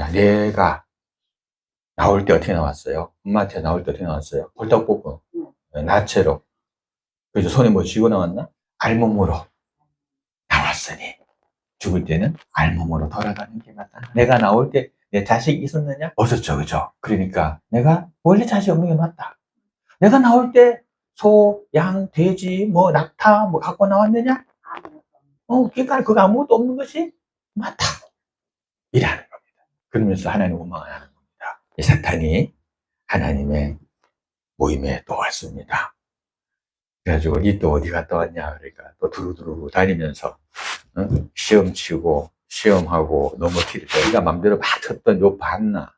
자, 내가 나올 때 어떻게 나왔어요? 엄마한테 나올 때 어떻게 나왔어요? 홀딱 뽑고, 나체로. 그래서 손에 뭐 쥐고 나왔나? 알몸으로 나왔으니, 죽을 때는 알몸으로 돌아가는 게 맞다. 내가 나올 때 내 자식이 있었느냐? 없었죠, 그죠? 그러니까 내가 원래 자식 없는 게 맞다. 내가 나올 때 소, 양, 돼지, 뭐, 낙타, 뭐, 갖고 나왔느냐? 어, 그러니까 그거 아무것도 없는 것이 맞다. 이라는 겁니다. 그러면서 하나님 원망을 하는 겁니다. 이 사탄이 하나님의 모임에 또 왔습니다. 그래가지고 이 또 어디 갔다 왔냐 그러니까 또 두루두루 다니면서 어? 시험 치고 시험하고 넘어뜨릴 때 네가 맘대로 막 쳤던 요 봤나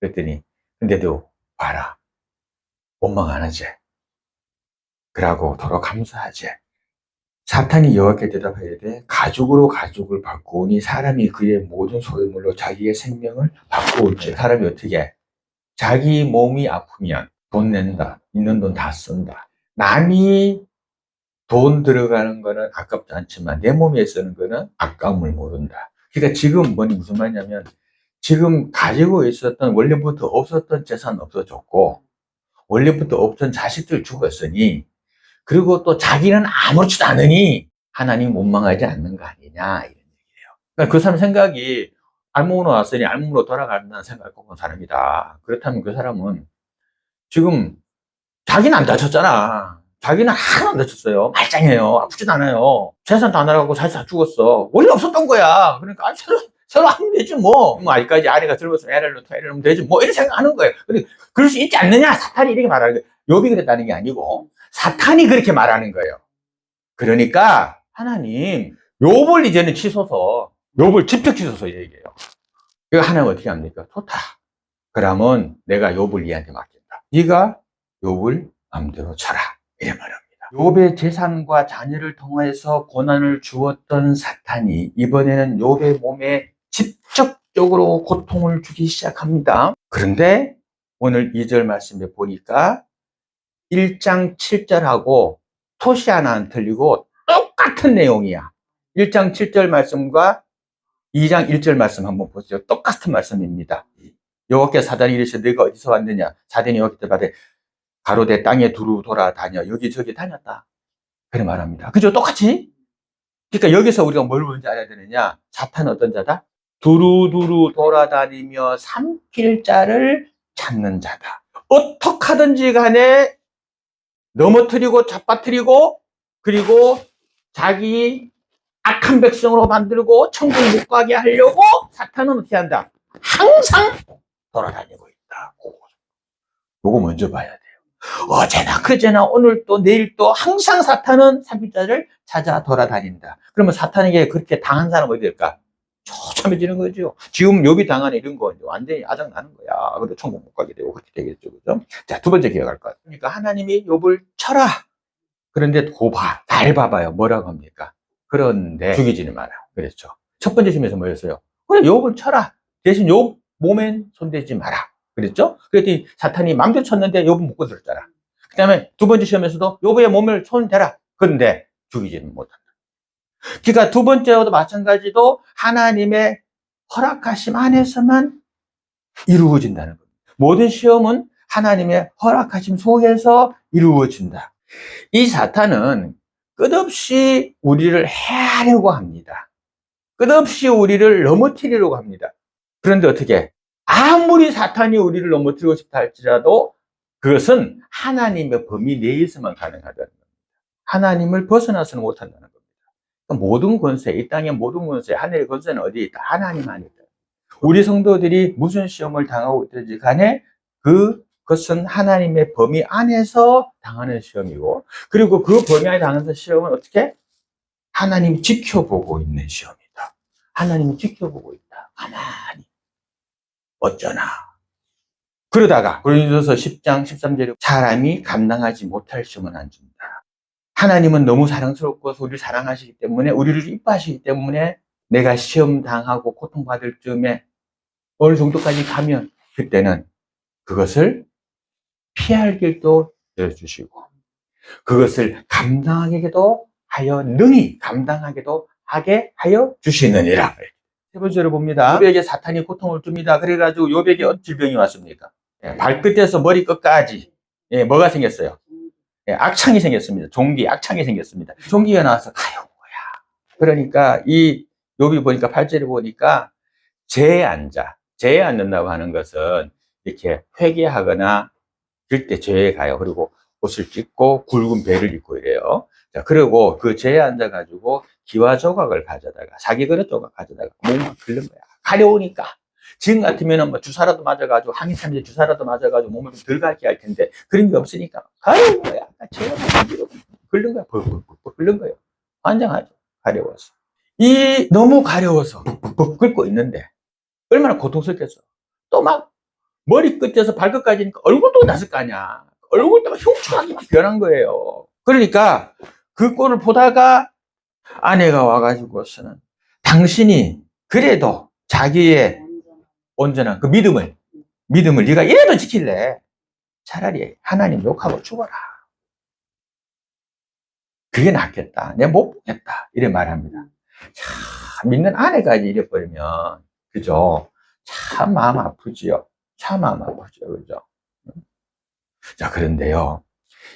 그랬더니 근데도 봐라 원망 안 하지 그러고 도로 감사하지 사탄이 여호와께 대답해야 돼 가죽으로 가죽을 바꾸니 사람이 그의 모든 소유물로 자기의 생명을 바꾸었지 사람이 어떻게 해? 자기 몸이 아프면 돈 낸다 있는 돈 다 쓴다 남이 돈 들어가는 거는 아깝지 않지만 내 몸에 쓰는 거는 아까움을 모른다. 그러니까 지금 뭐니 무슨 말이냐면 지금 가지고 있었던 원래부터 없었던 재산 없어졌고 원래부터 없던 자식들 죽었으니 그리고 또 자기는 아무렇지도 않으니 하나님 원망하지 않는 거 아니냐 이런 얘기예요. 그러니까 그 사람 생각이 알몸으로 왔으니 알몸으로 돌아간다는 생각을 온 사람이다. 그렇다면 그 사람은 지금 자기는 안 다쳤잖아. 자기는 하나도 안 다쳤어요. 말짱해요. 아프지도 않아요. 재산 다 날아가고 자식 다 죽었어. 원래 없었던 거야. 그러니까 아, 서로, 서로 하면 되지 뭐. 뭐 아직까지 아내가 젊었으면 애를 낳고 애를 낳으면 되지 뭐 이렇게 생각하는 거예요. 그럴 수 있지 않느냐? 사탄이 이렇게 말하는 거예요. 욥이 그랬다는 게 아니고 사탄이 그렇게 말하는 거예요. 그러니까 하나님 욥을 이제는 치소서 욥을 직접 치소서 얘기해요. 이거 하나님 어떻게 합니까? 좋다. 그러면 내가 욥을 얘한테 맡긴다. 네가 욥을 마음대로 쳐라. 이래 말합니다. 욥의 재산과 자녀를 통해서 고난을 주었던 사탄이 이번에는 욥의 몸에 직접적으로 고통을 주기 시작합니다. 그런데 오늘 2절 말씀에 보니까 1장 7절하고 토시 하나 안 틀리고 똑같은 내용이야. 1장 7절 말씀과 2장 1절 말씀 한번 보세요. 똑같은 말씀입니다. 여호와께서 사단이 이르시되 너가 어디서 왔느냐? 사단이 여호와께 받에 가로대 땅에 두루 돌아다녀 여기저기 다녔다. 그래 말합니다. 그죠? 똑같이? 그러니까 여기서 우리가 뭘 먼저 알아야 되느냐? 사탄은 어떤 자다? 두루두루 돌아다니며 삼킬 자를 찾는 자다. 어떻게 하든지 간에 넘어뜨리고 잡아뜨리고 그리고 자기 악한 백성으로 만들고 천국 못 가게 하려고 사탄은 어떻게 한다? 항상 돌아다니고 있다. 요거 먼저 봐야 돼요. 어제나 그제나 오늘 또 내일 또 항상 사탄은 삼킬자를 찾아 돌아다닌다. 그러면 사탄에게 그렇게 당한 사람은 어디 될까? 처참해지는 거죠. 지금 욥이 당한 이런 거 완전히 아장 나는 거야. 근데 천국 못 가게 되고 그렇게 되겠죠. 그죠? 자, 두 번째 기억할 것. 그러니까 하나님이 욥을 쳐라. 그런데 고봐. 잘 봐봐요. 뭐라고 합니까? 그런데 죽이지는 마라. 그랬죠. 첫 번째 심에서 뭐였어요? 그래, 욥을 쳐라. 대신 욥 몸엔 손대지 마라. 그랬죠? 그랬더니 사탄이 맘대로 쳤는데 욥은 못 건드렸잖아. 그 다음에 두 번째 시험에서도 욥의 몸을 손대라. 그런데 죽이지는 못한다. 그러니까 두 번째와도 마찬가지도 하나님의 허락하심 안에서만 이루어진다는 겁니다. 모든 시험은 하나님의 허락하심 속에서 이루어진다. 이 사탄은 끝없이 우리를 해하려고 합니다. 끝없이 우리를 넘어뜨리려고 합니다. 그런데 어떻게? 아무리 사탄이 우리를 넘어뜨리고 싶다 할지라도 그것은 하나님의 범위 내에서만 가능하다는 겁니다. 하나님을 벗어나서는 못한다는 겁니다. 그러니까 모든 권세, 이 땅의 모든 권세, 하늘의 권세는 어디에 있다? 하나님 안에 있다. 우리 성도들이 무슨 시험을 당하고 있든지 간에 그것은 하나님의 범위 안에서 당하는 시험이고, 그리고 그 범위 안에 당하는 시험은 어떻게? 하나님이 지켜보고 있는 시험이다. 하나님이 지켜보고 있다. 가만히. 어쩌나. 그러다가, 고린도서 10장 13절에 사람이 감당하지 못할 시험은 안 준다. 하나님은 너무 사랑스럽고 우리를 사랑하시기 때문에 우리를 이뻐하시기 때문에 내가 시험 당하고 고통받을 즈음에 어느 정도까지 가면 그때는 그것을 피할 길도 열어주시고 그것을 감당하게도 하여 능히 감당하게도 하게 하여 주시느니라 세 번째로 봅니다. 요백에 사탄이 고통을 줍니다. 그래가지고 요백에 어떤 질병이 왔습니까? 예, 발끝에서 머리끝까지 예, 뭐가 생겼어요? 예, 악창이 생겼습니다. 종기, 악창이 생겼습니다. 종기가 나와서 가요 뭐야. 그러니까 이 요비 보니까 팔절에 보니까 재에 앉아. 재에 앉는다고 하는 것은 이렇게 회개하거나 길때 재에 가요. 그리고 옷을 찢고 굵은 배를 입고 이래요. 자, 그리고 그 재에 앉아가지고 기와 조각을 가져다가 사기 그릇 조각 가져다가 몸을 긁는 거야. 가려우니까. 지금 같으면은 뭐 주사라도 맞아가지고 항히삼제 주사라도 맞아가지고 몸을 좀덜 갈게 할 텐데 그런 게 없으니까 가려운 거야. 재가 긁는 거야. 벅벅벅 긁는 거예요. 환장하죠. 가려워서. 이 너무 가려워서 벅벅벅 긁고 있는데 얼마나 고통스럽겠어. 또 막 머리 끝에서 발끝까지니까 얼굴도 났을 거 아니야. 얼굴도 막 흉측하게 막 변한 거예요. 그러니까 그 꼴을 보다가 아내가 와가지고서는 당신이 그래도 자기의 온전한 그 믿음을 믿음을 네가 이래도 지킬래. 차라리 하나님 욕하고 죽어라. 그게 낫겠다. 내가 못 보겠다. 이래 말합니다. 참 믿는 아내까지 이래 버리면 그죠? 참 마음 아프지요. 참 마음 아프죠. 그죠? 자 그런데요.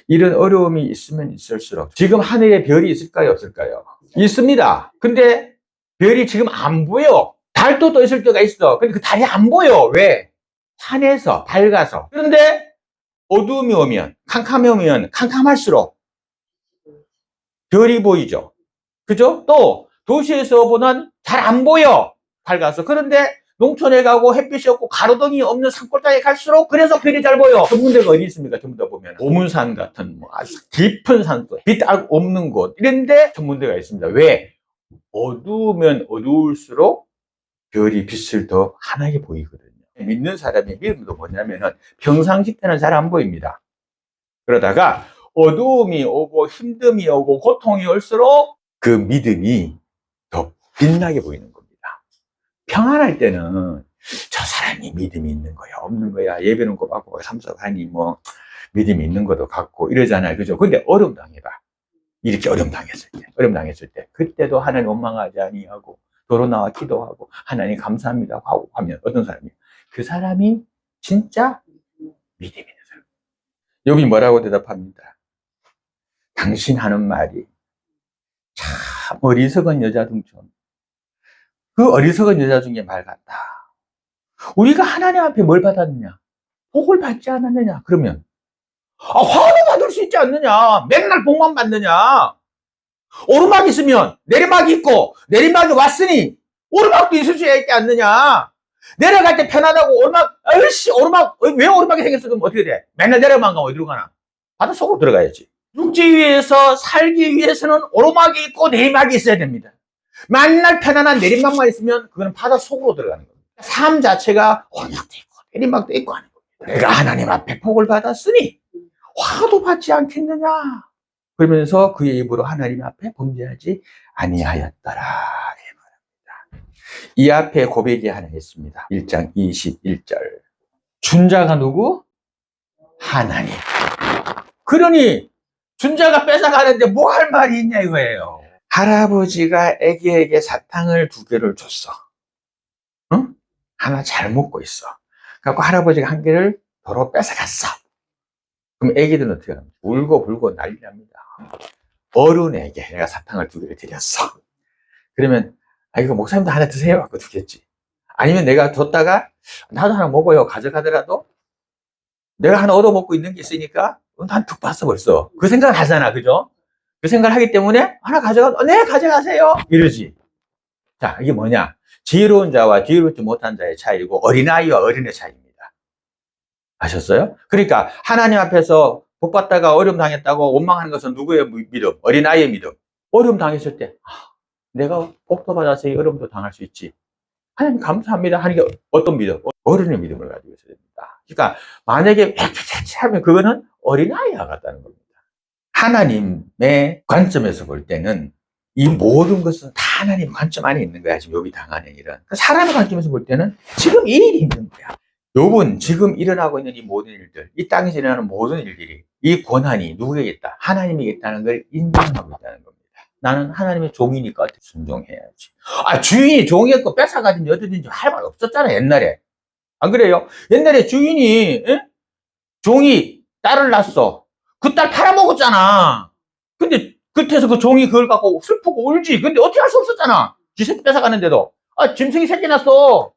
이런 어려움이 있으면 있을수록 지금 하늘에 별이 있을까요? 없을까요? 있습니다. 근데 별이 지금 안 보여 달도 또 있을 때가 있어. 근데 그 달이 안 보여. 왜? 산에서 밝아서. 그런데 어두움이 오면, 캄캄이 오면 캄캄할수록 별이 보이죠. 그죠? 또 도시에서 보는 잘 안 보여. 밝아서. 그런데 농촌에 가고 햇빛이 없고 가로등이 없는 산골짜기에 갈수록 그래서 별이 잘 보여. 전문대가 어디 있습니까? 전부 다 보면. 오문산 같은 뭐 아주 깊은 산속, 빛 없는 곳. 이런데 전문대가 있습니다. 왜? 어두우면 어두울수록 별이 빛을 더 환하게 보이거든요. 믿는 사람의 믿음도 뭐냐면은 평상시 때는 잘 안 보입니다. 그러다가 어두움이 오고 힘듦이 오고 고통이 올수록 그 믿음이 더 빛나게 보이는 겁니다. 평안할 때는 저 사람이 믿음이 있는 거야, 없는 거야, 예배는 꼬박꼬박 참석하니 뭐 믿음이 있는 것도 같고 이러잖아요. 그죠? 근데 어려움 당해봐. 이렇게 어려움 당했을 때, 어려움 당했을 때, 그때도 하나님 원망하지 아니하고 도로 나와 기도하고 하나님 감사합니다 하고 하면 어떤 사람이 그 사람이 진짜 믿음 있는 사람. 여기 뭐라고 대답합니다. 당신 하는 말이 참 어리석은 여자 중처럼 그 어리석은 여자 중에 말 같다. 우리가 하나님 앞에 뭘 받았느냐? 복을 받지 않았느냐? 그러면 아, 화도 받을 수 있지 않느냐? 맨날 복만 받느냐? 오르막 있으면 내리막이 있고 내리막이 왔으니 오르막도 있을 수 있지 않느냐? 내려갈 때 편하다고 오르막 얼씨 오르막 어, 왜 오르막이 생겼어? 그럼 어떻게 돼? 맨날 내려만 가면 어디로 가나? 바다 속으로 들어가야지. 육지 위에서 살기 위해서는 오르막이 있고 내리막이 있어야 됩니다. 맨날 편안한 내리막만 있으면 그거는 바다 속으로 들어가는 겁니다. 삶 자체가 오르막도 있고 내리막도 있고 하는 겁니다. 내가 하나님 앞에 복을 받았으니 화도 받지 않겠느냐 그러면서 그의 입으로 하나님 앞에 범죄하지 아니하였더라. 이 앞에 고백이 하나 있습니다. 1장 21절. 준자가 누구? 하나님. 그러니 준자가 뺏어가는데 뭐 할 말이 있냐 이거예요. 할아버지가 애기에게 사탕을 두 개를 줬어. 응? 하나 잘 먹고 있어. 그래갖고 할아버지가 한 개를 도로 뺏어갔어. 그럼 애기들은 어떻게 합니까? 울고 불고 난리 납니다. 어른에게 내가 사탕을 두 개를 드렸어. 그러면, 아, 이거 목사님도 하나 드세요. 하고 두겠지. 아니면 내가 뒀다가, 나도 하나 먹어요. 가져가더라도, 내가 하나 얻어먹고 있는 게 있으니까, 난툭 봤어, 벌써. 그 생각을 하잖아. 그죠? 그 생각을 하기 때문에, 하나 가져가, 어, 네, 가져가세요. 이러지. 자, 이게 뭐냐. 지혜로운 자와 지혜롭지 못한 자의 차이고, 어린아이와 어린의 차이입니다. 아셨어요? 그러니까, 하나님 앞에서 복 받다가 어려움 당했다고 원망하는 것은 누구의 믿음? 어린아이의 믿음. 어려움 당했을 때, 아, 내가 복도 받아서 이 어려움도 당할 수 있지. 하나님 감사합니다 하는 게 어떤 믿음? 어른의 믿음을 가지고 있어야 됩니다. 그러니까 만약에 하면 그거는 어린아이와 같다는 겁니다. 하나님의 관점에서 볼 때는 이 모든 것은 다 하나님 관점 안에 있는 거야. 지금 여기 당하는 일은. 그러니까 사람의 관점에서 볼 때는 지금 이 일이 있는 거야. 요번 지금 일어나고 있는 이 모든 일들, 이 땅에서 일어나는 모든 일들이 이 권한이 누구에게 있다? 하나님에게 있다는 걸 인정하고 있다는 겁니다. 나는 하나님의 종이니까 순종해야지. 아, 주인이 종의 거 뺏어가든지 어디든지 할 말 없었잖아, 옛날에. 안 그래요? 옛날에 주인이, 예? 종이 딸을 낳았어. 그 딸 팔아먹었잖아. 근데 끝에서 그 종이 그걸 갖고 슬프고 울지. 근데 어떻게 할 수 없었잖아. 지 새끼 뺏어가는데도. 아, 짐승이 새끼 낳았어.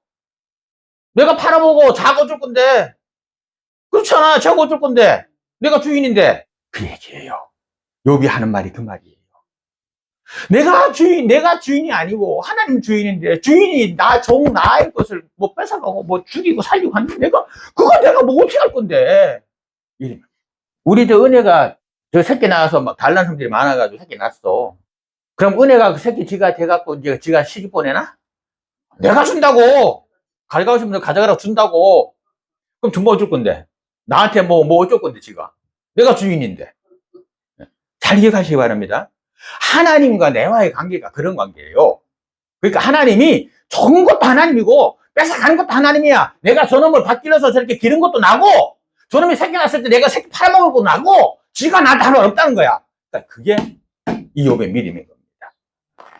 내가 팔아먹어. 작아 줄 건데. 그렇잖아. 작아 줄 건데. 내가 주인인데. 그 얘기예요. 욥이 하는 말이 그 말이에요. 내가 주인, 내가 주인이 아니고 하나님 주인인데 주인이 나 종 나의 것을 뭐 뺏어가고 뭐 죽이고 살리고 하는데 내가 그거 내가 뭐 어떻게 할 건데? 이래. 우리 저 은혜가 저 새끼 낳아서 막 달란 사람들이 많아가지고 새끼 낳았어. 그럼 은혜가 그 새끼 지가 돼갖고 이제 지가 시집 보내나? 내가 준다고! 가져가고 싶으면 가져가라고 준다고! 그럼 돈뭐줄 건데? 나한테 뭐, 뭐 어쩔 건데, 지가? 내가 주인인데. 잘 기억하시기 바랍니다. 하나님과 내와의 관계가 그런 관계예요. 그러니까 하나님이 좋은 것도 하나님이고, 뺏어가는 것도 하나님이야. 내가 저놈을 밭길러서 저렇게 기른 것도 나고, 저놈이 새끼 낳았을 때 내가 새끼 팔아먹을 것도 나고, 지가 나한테 할말 없다는 거야. 그러니까 그게 이 욥의 믿음인 겁니다.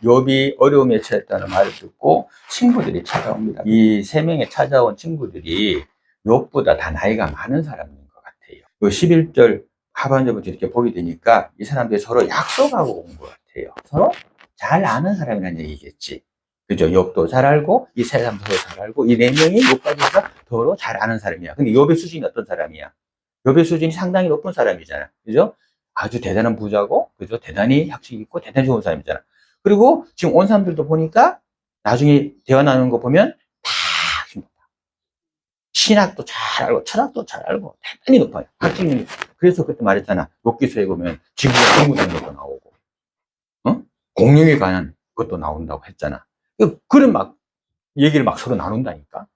욥이 어려움에 처했다는 말을 듣고 친구들이 찾아옵니다. 이 세 명의 찾아온 친구들이 욥보다 다 나이가 많은 사람인 것 같아요. 요 11절 하반절부터 이렇게 보게 되니까 이 사람들이 서로 약속하고 온 것 같아요. 서로 잘 아는 사람이라는 얘기겠지. 그죠? 욥도 잘 알고 이 세 사람도 서로 잘 알고 이 네 명이 욥까지가 서로 잘 아는 사람이야. 근데 욥의 수준이 어떤 사람이야? 욥의 수준이 상당히 높은 사람이잖아. 그죠? 아주 대단한 부자고, 그죠? 대단히 학식 있고, 대단히 좋은 사람이잖아. 그리고 지금 온 사람들도 보니까 나중에 대화 나누는 거 보면. 신학도 잘 알고, 철학도 잘 알고, 대단히 높아요. 학식력이. 그래서 그때 말했잖아. 욕기서에 보면 지구가 공부되는 것도 나오고, 어? 공룡에 관한 것도 나온다고 했잖아. 그- 그런 막, 얘기를 막 서로 나눈다니까.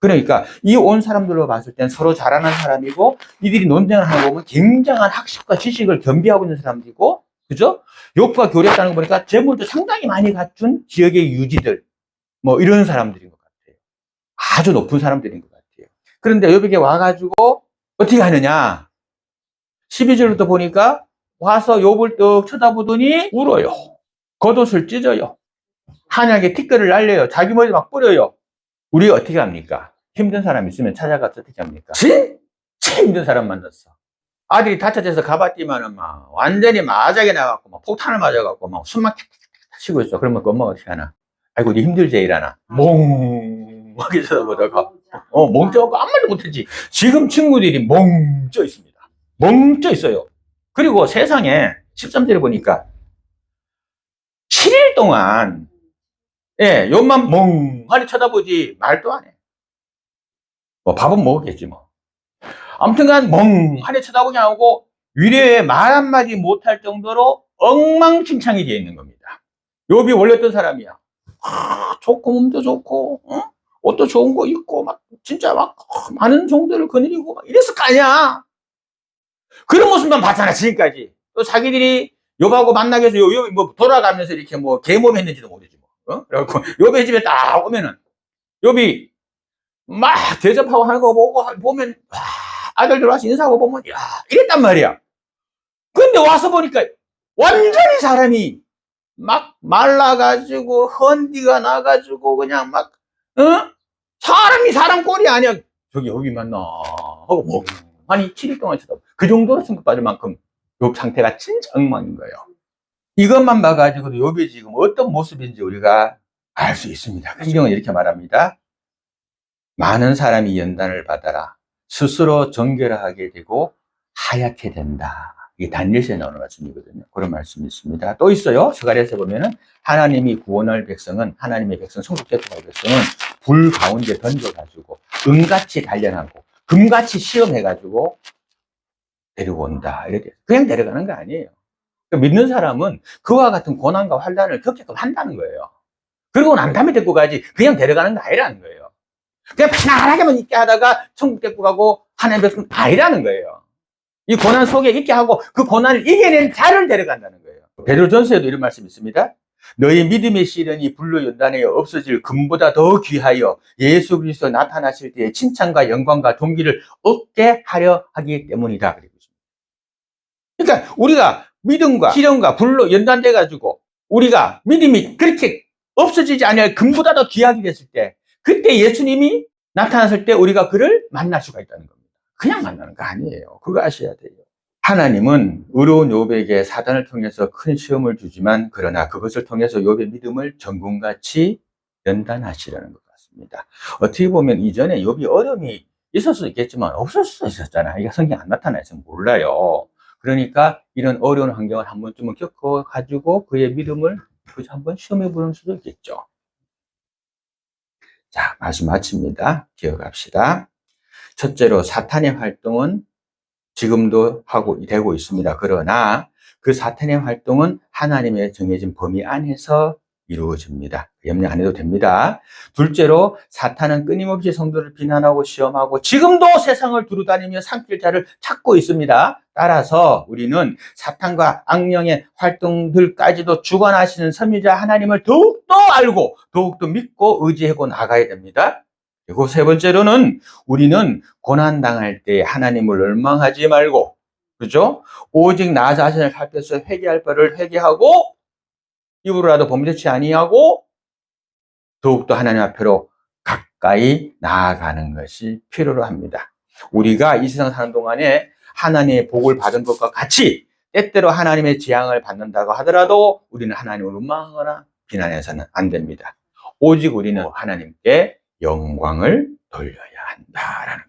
그러니까 이 온 사람들로 봤을 땐 서로 잘하는 사람이고 이들이 논쟁을 하는 거 보면 굉장한 학식과 지식을 겸비하고 있는 사람들이고 그죠? 욕과 교류했다는 거 보니까 재물도 상당히 많이 갖춘 지역의 유지들 뭐 이런 사람들인 것 같아요. 아주 높은 사람들인 것 같아요. 그런데 여기에 와가지고 어떻게 하느냐? 12절부터 보니까 와서 욕을 떡 쳐다보더니 울어요. 겉옷을 찢어요. 한약에 티끌을 날려요. 자기 머리 막 뿌려요. 우리 어떻게 합니까? 힘든 사람 있으면 찾아가서 어떻게 합니까? 진짜 힘든 사람 만났어. 아들이 다쳐져서 가봤지만은 막 완전히 마작에 나갖고 막 폭탄을 맞아갖고 막 숨막 탁탁탁 쉬고 있어. 그러면 그 엄마가 어떻게 하나? 아이고, 네 힘들지 이러나? 멍하게 쳐다보다가 어 멍쩍고 아무 말도 못했지. 지금 친구들이 멍쪄 있습니다. 멍쪄 있어요. 그리고 세상에 13절에 보니까 7일 동안 예, 요만 멍하니 쳐다보지 말도 안 해. 뭐 밥은 먹었겠지 뭐. 아무튼간 멍하니 쳐다보게 하고 위례에 말 한마디 못할 정도로 엉망진창이 되어 있는 겁니다. 욥이 원래 어떤 사람이야? 아, 좋고 몸도 좋고 어? 옷도 좋은 거 입고 막 진짜 막 어, 많은 종들을 거느리고 막 이랬을 거 아니야. 그런 모습만 봤잖아 지금까지. 또 자기들이 욥하고 만나기 위해서 욥이 뭐 돌아가면서 이렇게 뭐 개몸 했는지도 모르지 뭐. 어? 그래갖고 욥의 집에 딱 오면은 욥이 막 대접하고 하는 거 보고 보면 와, 아들들 와서 인사하고 보면 야 이랬단 말이야. 근데 와서 보니까 완전히 사람이 막 말라가지고 헌디가 나가지고 그냥 막 어? 사람이 사람 꼴이 아니야. 저기 여기 만나 하고 뭐 아니 7일 동안 쳐다 그 정도로 승급받을 만큼 욥 상태가 진짜 엉망인 거예요. 이것만 봐가지고도 욥이 지금 어떤 모습인지 우리가 알 수 있습니다. 성경은 이렇게 말합니다. 많은 사람이 연단을 받아라. 스스로 정결하게 되고 하얗게 된다. 이게 단일시에 나오는 말씀이거든요. 그런 말씀이 있습니다. 또 있어요. 스가랴에서 보면은 하나님이 구원할 백성은 하나님의 백성, 대표할 백성은 불 가운데 던져가지고 은같이 단련하고 금같이 시험해가지고 데리고 온다. 이렇게 그냥 데려가는 거 아니에요. 그러니까 믿는 사람은 그와 같은 고난과 환란을 겪게끔 한다는 거예요. 그리고 난 다음에 데리고 가지 그냥 데려가는 거 아니라는 거예요. 그냥 편안하게만 있게 하다가 천국 데리고 가고 하나님 백성 아니라는 거예요. 이 고난 속에 있게 하고 그 고난을 이겨낸 자를 데려간다는 거예요. 베드로 전서에도 이런 말씀이 있습니다. 너희 믿음의 시련이 불로 연단하여 없어질 금보다 더 귀하여 예수 그리스도 나타나실 때에 칭찬과 영광과 동기를 얻게 하려 하기 때문이다. 그리고. 그러니까 우리가 믿음과 시련과 불로 연단돼 가지고 우리가 믿음이 그렇게 없어지지 않을 금보다 더 귀하게 됐을 때 그때 예수님이 나타났을 때 우리가 그를 만날 수가 있다는 겁니다. 그냥 만나는 거 아니에요. 그거 아셔야 돼요. 하나님은 의로운 요백에 사단을 통해서 큰 시험을 주지만 그러나 그것을 통해서 요의 믿음을 전군같이 연단하시려는 것 같습니다. 어떻게 보면 이전에 욥이 어려움이 있을 수도 있겠지만 없을 수도 있었잖아요. 이게 성경 안 나타나서 몰라요. 그러니까 이런 어려운 환경을 한 번쯤은 겪어가지고 그의 믿음을 그저 한번 시험해 보는 수도 있겠죠. 자, 말씀 마칩니다. 기억합시다. 첫째로 사탄의 활동은 지금도 하고 되고 있습니다. 그러나 그 사탄의 활동은 하나님의 정해진 범위 안에서 이루어집니다. 염려 안 해도 됩니다. 둘째로 사탄은 끊임없이 성도를 비난하고 시험하고 지금도 세상을 두루다니며 삼킬 자를 찾고 있습니다. 따라서 우리는 사탄과 악령의 활동들까지도 주관하시는 선미자 하나님을 더욱더 알고 더욱더 믿고 의지하고 나가야 됩니다. 그리고 세 번째로는 우리는 고난당할 때 하나님을 열망하지 말고 그죠? 오직 나 자신을 살펴서 회개할 바를 회개하고 입으로라도 범죄치 아니하고 더욱더 하나님 앞으로 가까이 나아가는 것이 필요로 합니다. 우리가 이 세상 사는 동안에 하나님의 복을 받은 것과 같이 때때로 하나님의 재앙을 받는다고 하더라도 우리는 하나님을 원망하거나 비난해서는 안 됩니다. 오직 우리는 하나님께 영광을 돌려야 한다라는